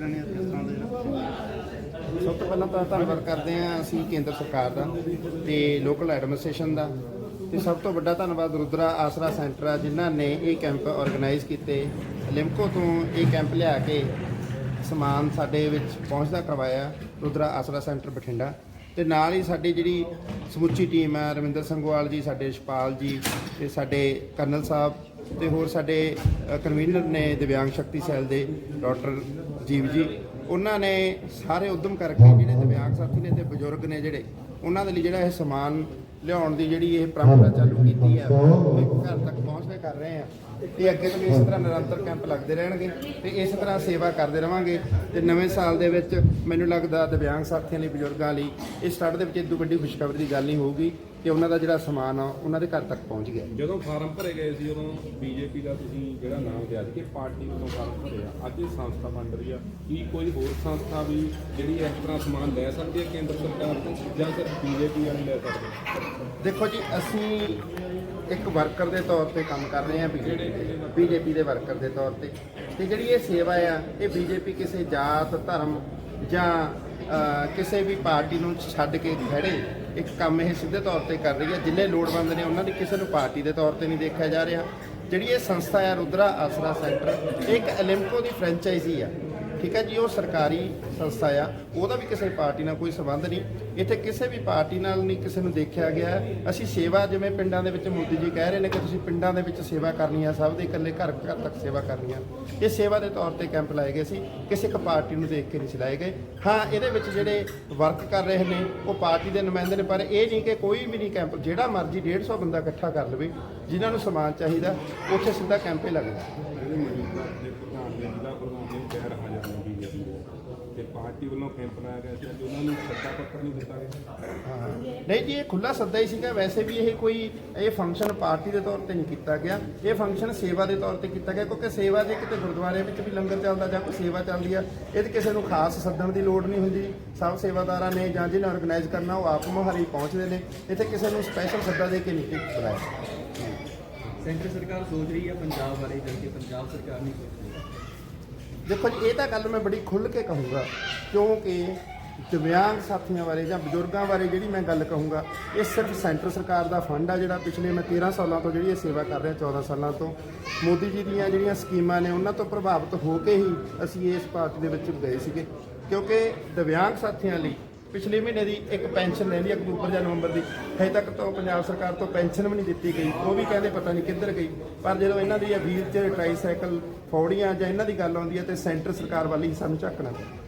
ਰਹਿਣੇ ਕਿਸ ਤਰ੍ਹਾਂ ਦੇ ਸਭ ਤੋਂ ਪਹਿਲਾਂ ਤਾਂ ਧੰਨਵਾਦ ਕਰਦੇ ਹਾਂ ਅਸੀਂ ਕੇਂਦਰ ਸਰਕਾਰ ਦਾ ਤੇ ਲੋਕਲ ਐਡਮਿਨਿਸਟ੍ਰੇਸ਼ਨ ਦਾ। ਤੇ ਸਭ ਤੋਂ ਵੱਡਾ ਧੰਨਵਾਦ ਰੁਦਰਾ ਆਸਰਾ ਸੈਂਟਰ ਆ, ਜਿਨ੍ਹਾਂ ਨੇ ਇਹ ਕੈਂਪ ਆਰਗੇਨਾਈਜ਼ ਕੀਤੇ। ਲਿਮਕੋ ਤੋਂ ਇਹ ਕੈਂਪ ਲਿਆ ਕੇ ਸਮਾਨ ਸਾਡੇ ਵਿੱਚ ਪਹੁੰਚਦਾ ਕਰਵਾਇਆ ਰੁਦਰਾ ਆਸਰਾ ਸੈਂਟਰ ਬਠਿੰਡਾ। ਤੇ ਨਾਲ ਹੀ ਸਾਡੀ ਜਿਹੜੀ ਸਮੁੱਚੀ ਟੀਮ ਹੈ ਰਵਿੰਦਰ ਸੰਗਵਾਲ ਜੀ, ਸਾਡੇ ਸ਼ਪਾਲ ਜੀ ਤੇ ਸਾਡੇ ਕਰਨਲ ਸਾਹਿਬ ਤੇ ਹੋਰ ਸਾਡੇ ਕਨਵੀਨਰ ਨੇ ਦਿਵਿਆਂਗ ਸ਼ਕਤੀ ਸੈੱਲ ਦੇ ਡਾਕਟਰ ਜੀਵ ਜੀ ਉਹਨਾਂ ਨੇ ਸਾਰੇ ਉਦਮ ਕਰਕੇ ਜਿਹੜੇ ਦਿਵਿਆਂਗ ਸਾਥੀ ਨੇ ਤੇ ਬਜ਼ੁਰਗ ਨੇ ਜਿਹੜੇ ਉਹਨਾਂ ਦੇ ਲਈ ਜਿਹੜਾ ਇਹ ਸਮਾਨ ਲਿਆਉਣ ਦੀ ਜਿਹੜੀ ਇਹ ਪਰੰਪਰਾ ਚਾਲੂ ਕੀਤੀ ਹੈ ਉਹ ਇੱਕ ਘਰ ਤੱਕ ਪਹੁੰਚਦੇ ਕਰ ਰਹੇ ਆ ਤੇ ਅੱਗੇ ਤੋਂ ਵੀ ਇਸ ਤਰ੍ਹਾਂ ਨਿਰੰਤਰ ਕੈਂਪ ਲੱਗਦੇ ਰਹਿਣਗੇ ਤੇ ਇਸ ਤਰ੍ਹਾਂ ਸੇਵਾ ਕਰਦੇ ਰਵਾਂਗੇ। ਤੇ ਨਵੇਂ ਸਾਲ ਦੇ ਵਿੱਚ ਮੈਨੂੰ ਲੱਗਦਾ ਦਿਵਿਆਂਗ ਸਾਥੀਆਂ ਲਈ ਬਜ਼ੁਰਗਾਂ ਲਈ ਇਸ ਸਟਾਰਟ ਦੇ ਵਿੱਚ ਇਦੋਂ ਵੱਡੀ ਖੁਸ਼ਖਬਰੀ ਦੀ ਗੱਲ ਨਹੀਂ ਹੋਊਗੀ। ਕਿ ਉਹਨਾਂ ਦਾ ਜਿਹੜਾ ਸਮਾਨ ਆ ਉਹਨਾਂ ਦੇ ਘਰ ਤੱਕ ਪਹੁੰਚ ਗਿਆ। ਜਦੋਂ ਫਾਰਮ ਭਰੇ ਗਏ ਸੀ ਉਦੋਂ ਬੀਜੇਪੀ ਦਾ ਤੁਸੀਂ ਜਿਹੜਾ ਨਾਮ ਲਿਆ ਸੀ ਕਿ ਪਾਰਟੀ ਵੱਲੋਂ ਫਾਰਮ ਭਰਿਆ ਅੱਜ ਇਹ ਸੰਸਥਾ ਬਣ ਰਹੀ ਆ। ਕੀ ਕੋਈ ਹੋਰ ਸੰਸਥਾ ਵੀ ਜਿਹੜੀ ਇਸ ਤਰ੍ਹਾਂ ਸਮਾਨ ਲੈ ਸਕਦੀ ਹੈ ਕੇਂਦਰ ਸਰਕਾਰ ਤੋਂ ਜਾਂ ਸਿਰਫ ਬੀਜੇਪੀ ਵਾਲੇ ਲੈ ਸਕਦੇ ਦੇਖੋ ਜੀ ਅਸੀਂ ਇੱਕ ਵਰਕਰ ਦੇ ਤੌਰ ਤੇ ਕੰਮ ਕਰ ਰਹੇ ਹਾਂ ਬੀਜੇਪੀ ਦੇ। ਵਰਕਰ? ਦੇ ਤੌਰ ਤੇ। ਤੇ ਜਿਹੜੀ ਇਹ ਸੇਵਾ ਆ ਇਹ ਬੀਜੇਪੀ ਕਿਸੇ ਜਾਤ ਧਰਮ ਜਾਂ ਕਿਸੇ ਵੀ ਪਾਰਟੀ ਨੂੰ ਛੱਡ ਕੇ ਖੜੇ, ਇੱਕ ਕੰਮ ਇਹ ਸਿੱਧੇ ਤੌਰ ਤੇ ਕਰ ਰਹੀ ਹੈ। ਜਿੰਨੇ ਲੋੜਵੰਦ ਨੇ ਉਹਨਾਂ ਦੀ ਕਿਸੇ ਨੂੰ ਪਾਰਟੀ ਦੇ ਤੌਰ ਤੇ ਨਹੀਂ ਦੇਖਿਆ ਜਾ ਰਿਹਾ। ਜਿਹੜੀ ਇਹ ਸੰਸਥਾ ਹੈ ਰੁਦਰਾ ਆਸਰਾ ਸੈਂਟਰ, ਇਹ ਇੱਕ ਐਲਿਮਕੋ ਦੀ ਫਰੈਂਚਾਈਜ਼ੀ ਆ। ਠੀਕ ਹੈ ਜੀ, ਉਹ ਸਰਕਾਰੀ ਸੰਸਥਾ ਆ, ਉਹਦਾ ਵੀ ਕਿਸੇ ਪਾਰਟੀ ਨਾਲ ਕੋਈ ਸੰਬੰਧ ਨਹੀਂ। ਇੱਥੇ ਕਿਸੇ ਵੀ ਪਾਰਟੀ ਨਾਲ ਨਹੀਂ ਕਿਸੇ ਨੂੰ ਦੇਖਿਆ ਗਿਆ। ਅਸੀਂ ਸੇਵਾ ਜਿਵੇਂ ਪਿੰਡਾਂ ਦੇ ਵਿੱਚ ਮੋਦੀ ਜੀ ਕਹਿ ਰਹੇ ਨੇ ਕਿ ਤੁਸੀਂ ਪਿੰਡਾਂ ਦੇ ਵਿੱਚ ਸੇਵਾ ਕਰਨੀ ਆ, ਸਭ ਦੇ ਇਕੱਲੇ ਘਰ ਘਰ ਤੱਕ ਸੇਵਾ ਕਰਨੀ ਆ। ਇਹ ਸੇਵਾ ਦੇ ਤੌਰ ਤੇ ਕੈਂਪ ਲਾਏ ਗਏ ਸੀ, ਕਿਸੇ ਇੱਕ ਪਾਰਟੀ ਨੂੰ ਦੇਖ ਕੇ ਨਹੀਂ ਚਲਾਏ ਗਏ। ਹਾਂ, ਇਹਦੇ ਵਿੱਚ ਜਿਹੜੇ ਵਰਕ ਕਰ ਰਹੇ ਨੇ, ਉਹ ਪਾਰਟੀ ਦੇ ਨੁਮਾਇੰਦੇ ਨੇ, ਪਰ ਇਹ ਨਹੀਂ ਕਿ ਕੋਈ ਵੀ ਨਹੀਂ ਕੈਂਪ, ਜਿਹੜਾ ਮਰਜ਼ੀ 150 ਬੰਦਾ ਇਕੱਠਾ ਕਰ ਲਵੇ, ਜਿਨ੍ਹਾਂ ਨੂੰ ਸਮਾਨ ਚਾਹੀਦਾ, ਉੱਥੇ ਸਿੱਧਾ ਕੈਂਪੇ ਲੱਗਦਾ। ਪਾਰਟੀ ਵੱਲੋਂ ਕੈਂਪ ਲਾਇਆ ਗਿਆ ਸੀ ਅੱਜ ਉਹਨਾਂ ਨੂੰ ਸੱਦਾ ਪੱਤਰ ਨਹੀਂ ਦਿੱਤਾ ਗਿਆ। ਹਾਂ। ਨਹੀਂ ਜੀ ਇਹ ਖੁੱਲਾ ਸੱਦਾ ਹੀ ਸੀਗਾ। ਵੈਸੇ ਵੀ ਇਹ ਕੋਈ ਇਹ ਫੰਕਸ਼ਨ ਪਾਰਟੀ ਦੇ ਤੌਰ ਤੇ ਨਹੀਂ ਕੀਤਾ ਗਿਆ। ਇਹ ਫੰਕਸ਼ਨ ਸੇਵਾ ਦੇ ਤੌਰ ਤੇ ਕੀਤਾ ਗਿਆ ਕਿਉਂਕਿ ਸੇਵਾ ਜੇ ਕਿਤੇ ਗੁਰਦੁਆਰੇ ਵਿੱਚ ਵੀ ਲੰਗਰ ਚੱਲਦਾ ਜਾਂ ਕੋਈ ਸੇਵਾ ਚੱਲਦੀ ਆ ਇਹ ਤੇ ਕਿਸੇ ਨੂੰ ਖਾਸ ਸੱਦਣ ਦੀ ਲੋੜ ਨਹੀਂ ਹੁੰਦੀ। ਸਭ ਸੇਵਾਦਾਰਾਂ ਨੇ ਜਾਂ ਜਿਹਨੇ ਆਰਗੇਨਾਈਜ਼ ਕਰਨਾ ਉਹ ਆਪ ਮੁਹਾਰੀ ਪਹੁੰਚਦੇ ਨੇ। ਇੱਥੇ ਕਿਸੇ ਨੂੰ ਸਪੈਸ਼ਲ ਸੱਦਾ ਦੇ ਕੇ ਨਹੀਂ ਬੁਲਾਇਆ। ਸੈਂਟਰ ਸਰਕਾਰ ਸੋਚ ਰਹੀ ਹੈ ਪੰਜਾਬ ਬਾਰੇ ਜਦਕਿ ਪੰਜਾਬ ਸਰਕਾਰ ਨਹੀਂ ਸੋਚ ਰਹੀ। ਦੇਖੋ ਜੀ, ਇਹ ਤਾਂ ਗੱਲ ਮੈਂ ਬੜੀ ਖੁੱਲ੍ਹ ਕੇ ਕਹੂੰਗਾ, ਕਿਉਂਕਿ ਦਿਵਿਆਂਗ ਸਾਥੀਆਂ ਬਾਰੇ ਜਾਂ ਬਜ਼ੁਰਗਾਂ ਬਾਰੇ ਜਿਹੜੀ ਮੈਂ ਗੱਲ ਕਹੂੰਗਾ, ਇਹ ਸਿਰਫ ਸੈਂਟਰ ਸਰਕਾਰ ਦਾ ਫੰਡ ਆ ਜਿਹੜਾ ਪਿਛਲੇ ਮੈਂ 13 ਸਾਲਾਂ ਤੋਂ ਜਿਹੜੀ ਇਹ ਸੇਵਾ ਕਰ ਰਿਹਾ 14 ਸਾਲਾਂ ਤੋਂ। ਮੋਦੀ ਜੀ ਦੀਆਂ ਜਿਹੜੀਆਂ ਸਕੀਮਾਂ ਨੇ, ਉਹਨਾਂ ਤੋਂ ਪ੍ਰਭਾਵਿਤ ਹੋ ਕੇ ਹੀ ਅਸੀਂ ਇਸ ਪਾਰਟੀ ਦੇ ਵਿੱਚ ਗਏ ਸੀਗੇ, ਕਿਉਂਕਿ ਦਿਵਿਆਂਗ ਸਾਥੀਆਂ ਲਈ ਪਿਛਲੇ ਮਹੀਨੇ ਦੀ ਇੱਕ ਪੈਨਸ਼ਨ ਲੈਂਦੀ ਅਕਤੂਬਰ ਜਾਂ ਨਵੰਬਰ ਦੀ। ਹਜੇ ਤੱਕ ਤੋਂ ਪੰਜਾਬ ਸਰਕਾਰ ਤੋਂ ਪੈਨਸ਼ਨ ਵੀ ਨਹੀਂ ਦਿੱਤੀ ਗਈ। ਉਹ ਵੀ ਕਹਿੰਦੇ ਪਤਾ ਨਹੀਂ ਕਿੱਧਰ ਗਈ। ਪਰ ਜਦੋਂ ਇਹਨਾਂ ਦੀ ਵੀਲ 'ਚ ਟ੍ਰਾਈਸਾਈਕਲ ਫੌੜੀਆਂ ਜਾਂ ਇਹਨਾਂ ਦੀ ਗੱਲ ਆਉਂਦੀ ਹੈ ਤੇ ਸੈਂਟਰ ਸਰਕਾਰ ਵੱਲ ਹੀ ਸਾਨੂੰ ਝਾਕਣਾ ਪੈਂਦਾ।